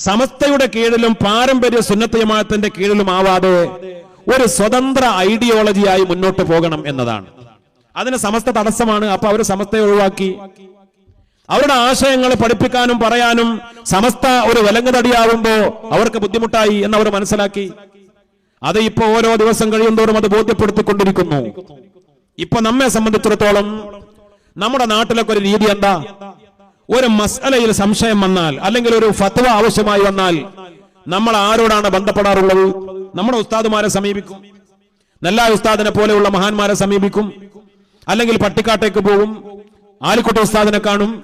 സമസ്തയുടെ കീഴിലും പാരമ്പര്യ സുന്നത്തയമാത്തിന്റെ കീഴിലും ആവാതെ ഒരു സ്വതന്ത്ര ഐഡിയോളജിയായി മുന്നോട്ട് പോകണം എന്നതാണ്. അതിന് സമസ്ത തടസ്സമാണ്. അപ്പൊ അവർ സമസ്തയെ ഒഴിവാക്കി. അവരുടെ ആശയങ്ങൾ പഠിപ്പിക്കാനും പറയാനും സമസ്ത ഒരു വിലങ്ങുതടിയാവുമ്പോ അവർക്ക് ബുദ്ധിമുട്ടായി എന്ന് അവർ മനസ്സിലാക്കി. അത് ഇപ്പൊ ഓരോ ദിവസം കഴിയുന്തോറും അത് ബോധ്യപ്പെടുത്തിക്കൊണ്ടിരിക്കുന്നു. ഇപ്പൊ നമ്മെ സംബന്ധിച്ചിടത്തോളം നമ്മുടെ നാട്ടിലൊക്കെ ഒരു രീതി എന്താ? ഒരു മസലയിൽ സംശയം വന്നാൽ അല്ലെങ്കിൽ ഒരു ഫത്വ ആവശ്യമായി വന്നാൽ നമ്മൾ ആരോടാണ് ബന്ധപ്പെടാറുള്ളത്? നമ്മുടെ ഉസ്താദുമാരെ സമീപിക്കും. നല്ല ഉസ്താദിനെ പോലെയുള്ള മഹാന്മാരെ സമീപിക്കും. അല്ലെങ്കിൽ പട്ടിക്കാട്ടേക്ക് പോകും ആലിക്കുട്ടി ഉസ്താദിനെ കാണും.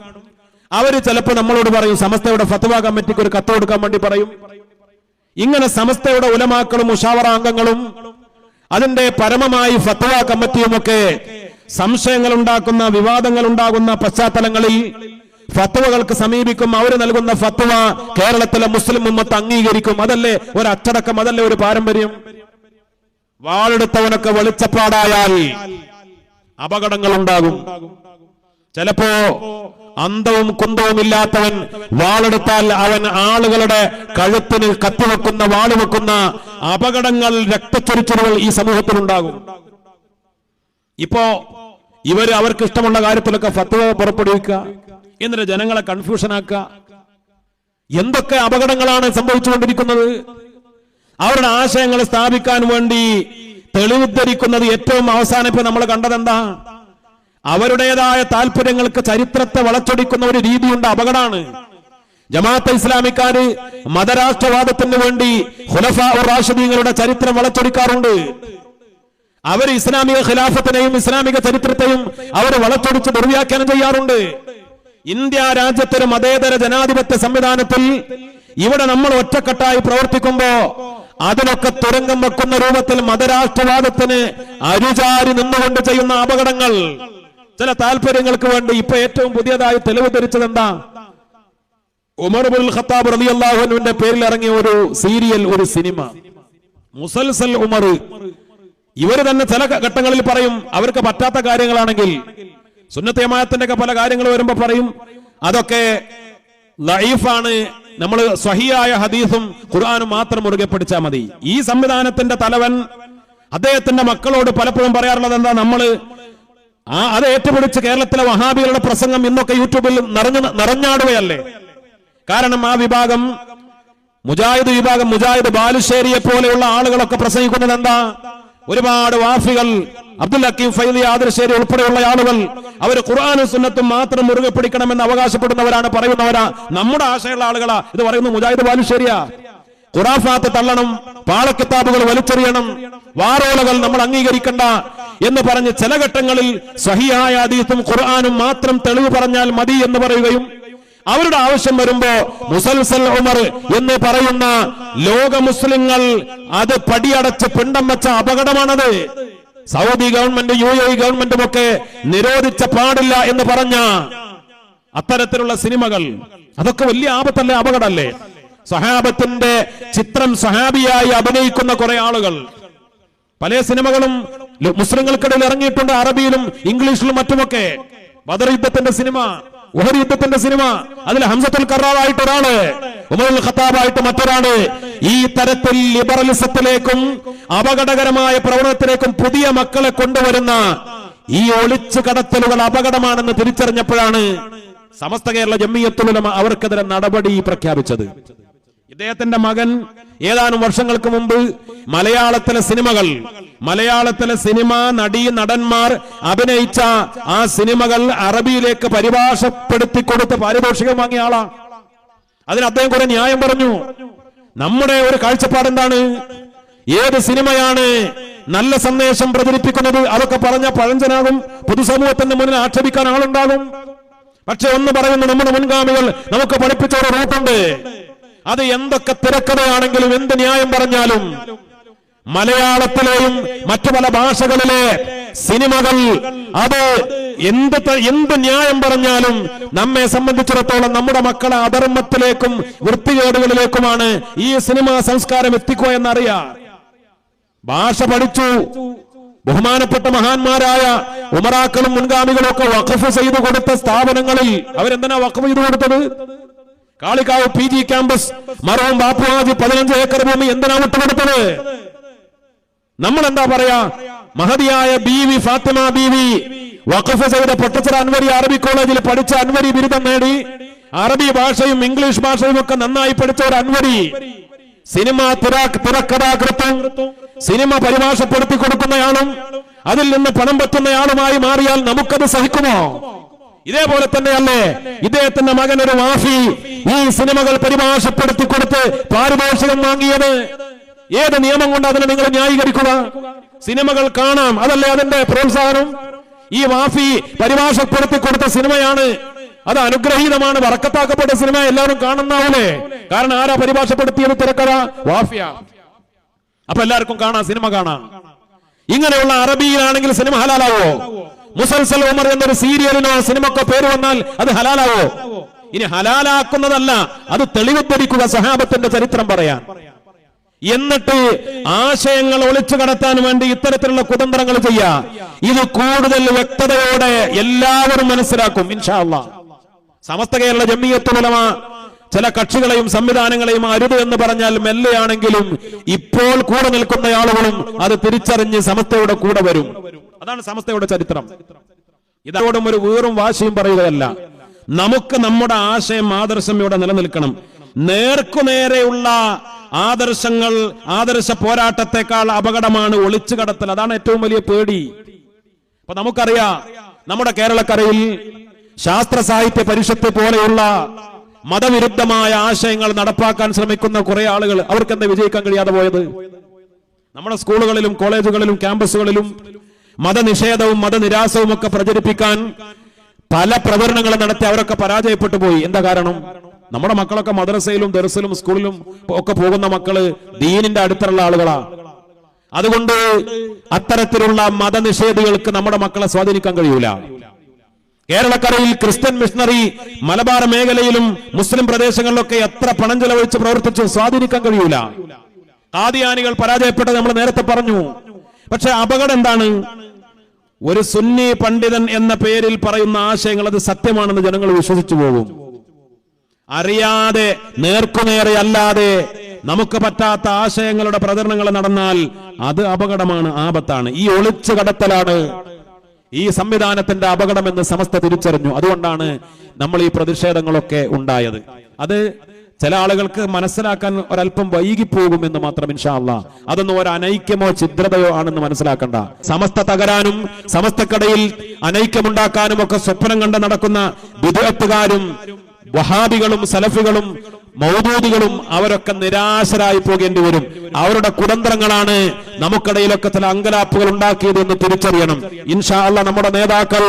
അവർ ചിലപ്പോൾ നമ്മളോട് പറയും സമസ്തയുടെ ഫത്വ കമ്മിറ്റിക്ക് ഒരു കത്ത് കൊടുക്കാൻ വേണ്ടി പറയും. ഇങ്ങനെ സമസ്തയുടെ ഉലമാക്കളും ഉഷാവറ അംഗങ്ങളും അതിന്റെ പരമമായി ഫത്വ കമ്മിറ്റിയുമൊക്കെ സംശയങ്ങൾ ഉണ്ടാക്കുന്ന വിവാദങ്ങൾ ഉണ്ടാകുന്ന പശ്ചാത്തലങ്ങളിൽ ഫത്വകൾക്ക് സമീപിക്കും. അവർ നൽകുന്ന ഫത്വ കേരളത്തിലെ മുസ്ലിം ഉമ്മത്ത് അംഗീകരിക്കും. അതല്ലേ ഒരു അച്ചടക്കം അതല്ലേ ഒരു പാരമ്പര്യം? വാളെടുത്തവനൊക്കെ വെളിച്ചപ്പാടായാൽ അപകടങ്ങൾ ഉണ്ടാകും ചിലപ്പോ അന്തവും കുന്തവും ഇല്ലാത്തവൻ വാളെടുത്താൽ അവൻ ആളുകളുടെ കഴുത്തിന് കത്തിവെക്കുന്ന വാളുവെക്കുന്ന അപകടങ്ങൾ രക്തച്ചൊരിച്ചിലുകൾ ഈ സമൂഹത്തിൽ ഉണ്ടാകും ഇപ്പോ ഇവർ അവർക്ക് ഇഷ്ടമുള്ള കാര്യത്തിലൊക്കെ ഫത്വ പുറപ്പെടുവിക്കുക. എന്നിട്ട് ജനങ്ങളെ കൺഫ്യൂഷനാക്കുക എന്തൊക്കെ അപകടങ്ങളാണ് സംഭവിച്ചുകൊണ്ടിരിക്കുന്നത്? അവരുടെ ആശയങ്ങൾ സ്ഥാപിക്കാൻ വേണ്ടി തെളിവുദ്ധരിക്കുന്നത് ഏറ്റവും അവസാനം ഇപ്പൊ നമ്മൾ കണ്ടതെന്താ? അവരുടേതായ താല്പര്യങ്ങൾക്ക് ചരിത്രത്തെ വളച്ചൊടിക്കുന്ന ഒരു രീതിയുണ്ട് അപകടമാണ് ജമാഅത്ത് ഇസ്ലാമിക്കാര് മതരാഷ്ട്രവാദത്തിന് വേണ്ടി റാഷിദീങ്ങളുടെ ചരിത്രം വളച്ചൊടിക്കാറുണ്ട്. അവർ ഇസ്ലാമിക ഖിലാഫത്തിനെയും ഇസ്ലാമിക ചരിത്രത്തെയും അവർ വളച്ചൊടിച്ച് ദുർവ്യാഖ്യാനം ചെയ്യാറുണ്ട്. ഇന്ത്യ രാജ്യത്തൊരു മതേതര ജനാധിപത്യ സംവിധാനത്തിൽ ഇവിടെ നമ്മൾ ഒറ്റക്കെട്ടായി പ്രവർത്തിക്കുമ്പോ അതിനൊക്കെ തുരങ്കം വെക്കുന്ന രൂപത്തിൽ മതരാഷ്ട്രവാദത്തിന് അരുചാരി നിന്നുകൊണ്ട് ചെയ്യുന്ന അപകടങ്ങൾ. ചില താല്പര്യങ്ങൾക്ക് വേണ്ടി ഇപ്പൊ ഏറ്റവും പുതിയതായി തെളിവ് ധരിച്ചത് എന്താ ഉമർ ബുൽ ഖത്താബ് അള്ളാഹുവിന്റെ പേരിൽ ഇറങ്ങിയ ഒരു സീരിയൽ ഒരു സിനിമ. മുസൽസൽ ഉമർ. ഇവർ തന്നെ ചില ഘട്ടങ്ങളിൽ പറയും അവർക്ക് പറ്റാത്ത കാര്യങ്ങളാണെങ്കിൽ സുന്നത്തേമായത്തിന്റെ ഒക്കെ പല കാര്യങ്ങൾ വരുമ്പോ പറയും. അതൊക്കെ ലൈഫാണ് നമ്മൾ സ്വഹിയായ ഹദീസും ഖുർആാനും മാത്രം മുറുകെ പിടിച്ചാൽ മതി. ഈ സംവിധാനത്തിന്റെ തലവൻ അദ്ദേഹത്തിന്റെ മക്കളോട് പലപ്പോഴും പറയാറുള്ളത് എന്താ? നമ്മൾ ആ അത് ഏറ്റുപിടിച്ച് കേരളത്തിലെ വഹാബികളുടെ പ്രസംഗം ഇന്നൊക്കെ യൂട്യൂബിൽ നിറഞ്ഞു നിറഞ്ഞാടുകയല്ലേ? കാരണം ആ വിഭാഗം മുജാഹിദ് വിഭാഗം മുജാഹിദ് ബാലുശ്ശേരിയെ പോലെയുള്ള ആളുകളൊക്കെ പ്രസംഗിക്കുന്നത് എന്താ? ഒരുപാട് വാഫികൾ അബ്ദുൽ ഹക്കീം ഫൈദി ആദർശേരി ഉൾപ്പെടെയുള്ള ആളുകൾ അവർ ഖുർആാനും സുന്നത്തും മാത്രം മുറുകെ പിടിക്കണമെന്ന് അവകാശപ്പെടുന്നവരാണ് പറയുന്നവരാ. നമ്മുടെ ആശയമുള്ള ആളുകളാ. ഇത് പറയുന്നത് മുജാഹിദ് ബാലുശ്ശേരിയാ ഖുറാഫാത്ത് തള്ളണം പാളക്കിതാബുകൾ വലിച്ചെറിയണം വാറോളകൾ നമ്മൾ അംഗീകരിക്കണ്ട എന്ന് പറഞ്ഞ് ചില ഘട്ടങ്ങളിൽ സഹിയായ അതീത്തും ഖുർആാനും മാത്രം തെളിവ് പറഞ്ഞാൽ മതി എന്ന് പറയുകയും അവരുടെ ആവശ്യം വരുമ്പോ മുസൽസൽ ഉമർ എന്ന് പറയുന്ന ലോക മുസ്ലിങ്ങൾ അത് പടിയടച്ച് പിണ്ടം വെച്ച അപകടമാണത്. സൗദി ഗവൺമെന്റ് യു എ ഗവൺമെന്റും ഒക്കെ നിരോധിച്ച പാടില്ല എന്ന് പറഞ്ഞ അത്തരത്തിലുള്ള സിനിമകൾ. അതൊക്കെ വലിയ ആപത്തല്ലേ അപകടല്ലേ? സഹാബത്തിന്റെ ചിത്രം സഹാബിയായി അഭിനയിക്കുന്ന കുറെ ആളുകൾ. പല സിനിമകളും മുസ്ലിങ്ങൾക്കിടയിൽ ഇറങ്ങിയിട്ടുണ്ട് അറബിയിലും ഇംഗ്ലീഷിലും മറ്റുമൊക്കെ. ബദർ യുദ്ധത്തിന്റെ സിനിമ. ഉഹർ യുദ്ധത്തിന്റെ സിനിമ. അതിൽ ഹംസത്തുൽ കറാറായിട്ട് ഒരാൾ. ഉമറുൽ ഖത്താബായിട്ട് മറ്റൊരാൾ. ഈ തരത്തിൽ ലിബറലിസത്തിലേക്കും അപകടകരമായ പ്രവണത്തിലേക്കും പുതിയ മക്കളെ കൊണ്ടുവരുന്ന ഈ ഒളിച്ചു കടത്തലുകൾ അപകടമാണെന്ന് തിരിച്ചറിഞ്ഞപ്പോഴാണ് സമസ്ത കേരള ജമ്മിയത്തുലമ അവർക്കെതിരെ നടപടി പ്രഖ്യാപിച്ചത്. ഇദ്ദേഹത്തിന്റെ മകൻ ഏതാനും വർഷങ്ങൾക്ക് മുമ്പ് മലയാളത്തിലെ സിനിമകൾ മലയാളത്തിലെ സിനിമ നടി നടന്മാർ അഭിനയിച്ച ആ സിനിമകൾ അറബിയിലേക്ക് പരിഭാഷപ്പെടുത്തി കൊടുത്ത് പാരിതോഷികം വാങ്ങിയ ആളാണ്. അതിന് അദ്ദേഹം കുറെ ന്യായം പറഞ്ഞു. നമ്മുടെ ഒരു കാഴ്ചപ്പാട് എന്താണ്? ഏത് സിനിമയാണ് നല്ല സന്ദേശം പ്രചരിപ്പിക്കുന്നത്? അതൊക്കെ പറഞ്ഞ പഴഞ്ചനാകും പൊതുസമൂഹത്തിന്റെ മുന്നിൽ ആക്ഷേപിക്കാൻ ആളുണ്ടാകും. പക്ഷെ ഒന്ന് പറയുന്നു നമ്മുടെ മുൻഗാമികൾ നമുക്ക് പഠിപ്പിച്ച ഒരു റൂട്ടുണ്ട്. അത് എന്തൊക്കെ തിരക്കഥയാണെങ്കിലും എന്ത് ന്യായം പറഞ്ഞാലും മലയാളത്തിലെയും മറ്റു പല ഭാഷകളിലെ സിനിമകൾ അത് എന്ത് എന്ത് ന്യായം പറഞ്ഞാലും നമ്മെ സംബന്ധിച്ചിടത്തോളം നമ്മുടെ മക്കളെ അധർമ്മത്തിലേക്കും വൃത്തികേടുകളിലേക്കുമാണ് ഈ സിനിമാ സംസ്കാരം എത്തിക്കുക എന്നറിയാം. ഭാഷ പഠിച്ചു. ബഹുമാനപ്പെട്ട മഹാന്മാരായ ഉമറാക്കളും മുൻഗാമികളും ഒക്കെ വഖഫ് ചെയ്തു കൊടുത്ത സ്ഥാപനങ്ങളിൽ അവരെന്തിനാ വഖഫ് ചെയ്തു കൊടുത്തത്? കാളിക്കാവ് പി ജി ക്യാമ്പസ് മറവും ബാപ്പുവാജി പതിനഞ്ച് ഏക്കർ ഭൂമി എന്തിനാ വിട്ടുകൊടുത്തത്? നമ്മൾ എന്താ പറയാ? മഹതിയായ B V Fathima B V വഖഫ് ചെയ്ത പൊട്ടച്ചറ അൻവരി അറബി കോളേജിൽ പഠിച്ച അൻവരി ബിരുദം നേടി. അറബി ഭാഷയും ഇംഗ്ലീഷ് ഭാഷയും ഒക്കെ നന്നായി പഠിച്ച ഒരു അൻവരി. സിനിമ തിര- തിരക്കഥാകൃത്തും സിനിമ പരിഭാഷപ്പെടുത്തി കൊടുക്കുന്നയാളും അതിൽ നിന്ന് പണം പറ്റുന്നയാളുമായി മാറിയാൽ നമുക്കത് സഹിക്കുമോ? ഇതേപോലെ തന്നെയല്ലേ? ഇദ്ദേഹത്തിന്റെ മകൻ ഒരു മാഫി ഈ സിനിമകൾ പരിഭാഷപ്പെടുത്തി കൊടുത്ത് പാരിതോഷികം വാങ്ങിയത്. ഏത് നിയമം കൊണ്ട് അതിനെ നിങ്ങൾ ന്യായീകരിക്കുക? സിനിമകൾ കാണാം. അതല്ലേ അതിന്റെ പ്രോത്സാഹനം? ഈ വാഫി പരിഭാഷപ്പെടുത്തി കൊടുത്ത സിനിമയാണ്. അത് അനുഗ്രഹീതമാണ്. വറക്കത്താക്കപ്പെട്ട സിനിമ എല്ലാവരും കാണുന്നാവൂലേ? കാരണം ആരാ പരിഭാഷപ്പെടുത്തിയത് തിരക്കഥ? വാഫിയ. അപ്പൊ എല്ലാവർക്കും കാണാം സിനിമ കാണാം. ഇങ്ങനെയുള്ള അറബിയിലാണെങ്കിൽ സിനിമ ഹലാലാവോ? മുസൽസൽ ഉമർ എന്നൊരു സീരിയലിനോ സിനിമക്കോ പേര് വന്നാൽ അത് ഹലാലാവോ? ഇനി ഹലാലാക്കുന്നതല്ല അത് തെളിവുദ്ധരിക്കുക സഹാബത്തിന്റെ ചരിത്രം പറയാൻ. എന്നിട്ട് ആശയങ്ങൾ ഒളിച്ചു കടത്താൻ വേണ്ടി ഇത്തരത്തിലുള്ള കുതന്ത്രങ്ങൾ ചെയ്യാ. ഇത് കൂടുതൽ വ്യക്തതയോടെ എല്ലാവരും മനസ്സിലാക്കും ഇൻഷാ അള്ളാ സമസ്ത കേരള ജമ്മിയത്തുലമ ചില കക്ഷികളെയും സംവിധാനങ്ങളെയും അരുത് എന്ന് പറഞ്ഞാൽ മെല്ലെയാണെങ്കിലും ഇപ്പോൾ കൂടെ നിൽക്കുന്ന ആളുകളും അത് തിരിച്ചറിഞ്ഞ് സമസ്തയുടെ കൂടെ വരും. അതാണ് സമസ്തയുടെ ചരിത്രം. ഇതോടും ഒരു വീറും വാശിയും പറയുകയല്ല. നമുക്ക് നമ്മുടെ ആശയം ആദർശം ഇവിടെ നിലനിൽക്കണം. നേർക്കുനേരെയുള്ള ആദർശങ്ങൾ ആദർശ പോരാട്ടത്തെക്കാൾ അപകടമാണ് ഒളിച്ചു കടത്തൽ. അതാണ് ഏറ്റവും വലിയ പേടി. അപ്പൊ നമുക്കറിയാം നമ്മുടെ കേരളക്കരയിൽ ശാസ്ത്ര സാഹിത്യ പരിഷത്ത് പോലെയുള്ള മതവിരുദ്ധമായ ആശയങ്ങൾ നടപ്പാക്കാൻ ശ്രമിക്കുന്ന കുറെ ആളുകൾ അവർക്ക് എന്താ വിജയിക്കാൻ കഴിയാതെ പോയത്? നമ്മുടെ സ്കൂളുകളിലും കോളേജുകളിലും ക്യാമ്പസുകളിലും മതനിഷേധവും മതനിരാസവും ഒക്കെ പ്രചരിപ്പിക്കാൻ പല പ്രചരണങ്ങളും നടത്തി അവരൊക്കെ പരാജയപ്പെട്ടു പോയി. എന്താ കാരണം? നമ്മുടെ മക്കളൊക്കെ മദ്രസയിലും ദർസിലും സ്കൂളിലും ഒക്കെ പോകുന്ന മക്കൾ ദീനിന്റെ അടുത്തുള്ള ആളുകളാ. അതുകൊണ്ട് അത്തരത്തിലുള്ള മതനിഷേധികൾക്ക് നമ്മുടെ മക്കളെ സ്വാധീനിക്കാൻ കഴിയൂല. കേരളക്കരയിൽ ക്രിസ്ത്യൻ മിഷണറി മലബാർ മേഖലയിലും മുസ്ലിം പ്രദേശങ്ങളിലൊക്കെ എത്ര പണം ചെലവഴിച്ച് പ്രവർത്തിച്ചു സ്വാധീനിക്കാൻ കഴിയൂല. കാതിയാനികൾ പരാജയപ്പെട്ടത് നമ്മൾ നേരത്തെ പറഞ്ഞു. പക്ഷെ അപകടം എന്താണ്? ഒരു സുന്നി പണ്ഡിതൻ എന്ന പേരിൽ പറയുന്ന ആശയങ്ങൾ അത് സത്യമാണെന്ന് ജനങ്ങൾ വിശ്വസിച്ചു പോകും. അറിയാതെ നേർക്കുനേറെ അല്ലാതെ നമുക്ക് പറ്റാത്ത ആശയങ്ങളുടെ പ്രചരണങ്ങൾ നടന്നാൽ അത് അപകടമാണ് ആപത്താണ്. ഈ ഒളിച്ചു കടത്തലാണ് ഈ സംവിധാനത്തിന്റെ അപകടമെന്ന് സമസ്ത തിരിച്ചറിഞ്ഞു. അതുകൊണ്ടാണ് നമ്മൾ ഈ പ്രതിഷേധങ്ങളൊക്കെ ഉണ്ടായത്. അത് ചില ആളുകൾക്ക് മനസ്സിലാക്കാൻ ഒരല്പം വൈകിപ്പോകുമെന്ന് മാത്രം ഇൻഷാല്ല അതൊന്നും ഒരു അനൈക്യമോ ചിദ്രതയോ ആണെന്ന് മനസ്സിലാക്കണ്ട. സമസ്ത തകരാനും സമസ്തക്കടയിൽ അനൈക്യമുണ്ടാക്കാനും ഒക്കെ സ്വപ്നം കണ്ട് നടക്കുന്ന വിദഗ്ധക്കാരും വഹാബികളും സലഫികളും മൗദൂദികളും അവരൊക്കെ നിരാശരായി പോകേണ്ടി വരും. അവരുടെ കുതന്ത്രങ്ങളാണ് നമുക്കിടയിലൊക്കെ ചില അങ്കലാപ്പുകൾ ഉണ്ടാക്കിയത് എന്ന് തിരിച്ചറിയണം. ഇൻഷാ അല്ല നമ്മുടെ നേതാക്കൾ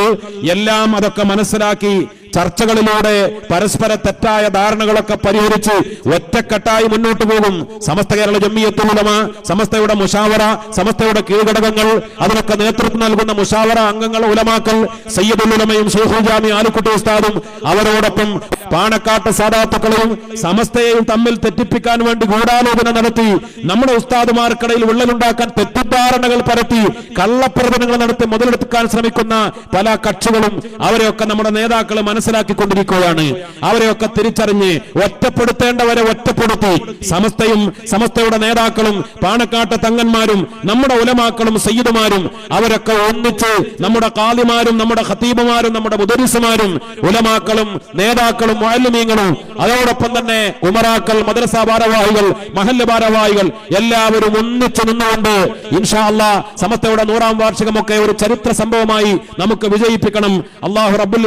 എല്ലാം അതൊക്കെ മനസ്സിലാക്കി ചർച്ചകളിലൂടെ പരസ്പര തെറ്റായ ധാരണകളൊക്കെ പരിഹരിച്ച് ഒറ്റക്കെട്ടായി മുന്നോട്ട് പോകും. സമസ്ത കേരള ജമ്മിയത്തുലമ സമസ്തയുടെ മുഷാവറ സമസ്തയുടെ കീഴ്ഘടകങ്ങൾ അതിനൊക്കെ നേതൃത്വം നൽകുന്ന മുഷാവറ അംഗങ്ങൾ ഉലമാക്കൽ സയ്യദുൽ ഉലമയും ഷെയ്ഖുൽ ജാമി ആലുക്കുട്ടി ഉസ്താദും അവരോടൊപ്പം പാണക്കാട്ട് സാധാത്തുക്കളെയും സമസ്തയെയും തമ്മിൽ തെറ്റിപ്പിക്കാൻ വേണ്ടി ഗൂഢാലോചന നടത്തി നമ്മുടെ ഉസ്താദുമാർക്കിടയിൽ വിള്ളലുണ്ടാക്കാൻ തെറ്റിദ്ധാരണകൾ പരത്തി കള്ളപ്രവചനങ്ങൾ നടത്തി മുതലെടുക്കാൻ ശ്രമിക്കുന്ന പല കക്ഷികളും അവരെയൊക്കെ നമ്മുടെ നേതാക്കൾ മനസ്സിലാക്കിക്കൊണ്ടിരിക്കുകയാണ്. അവരെയൊക്കെ തിരിച്ചറിഞ്ഞ് ഒറ്റപ്പെടുത്തേണ്ടവരെ ഒറ്റപ്പെടുത്തി. സമസ്തയും സമസ്തയുടെ നേതാക്കളും പാണക്കാട്ട് തങ്ങന്മാരും നമ്മുടെ ഉലമാക്കളും സയ്യിദുമാരും അവരൊക്കെ ഒന്നിച്ച് നമ്മുടെ കാലിമാരും നമ്മുടെ ഖത്തീബുമാരും നമ്മുടെ മുദരിസുമാരും ഉലമാക്കളും നേതാക്കളും വാല്യമീങ്ങളും അതോടൊപ്പം തന്നെ ഉമറാക്കൾ മദ്രസ ഭാരവാഹികൾ മഹല്ല് ഭാരവാഹികൾ എല്ലാവരും ഒന്നിച്ചു നിന്നുകൊണ്ട് ഇൻഷാല്ല സമസ്തയുടെ നൂറാം വാർഷികമൊക്കെ ഒരു ചരിത്ര സംഭവമായി നമുക്ക് വിജയിപ്പിക്കണം. അള്ളാഹു റബുൽ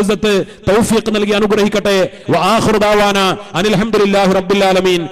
തൗഫീഖ് നൽകി അനുഗ്രഹിക്കട്ടെ. അനിൽ റബ്ബിൽ ആലമീൻ.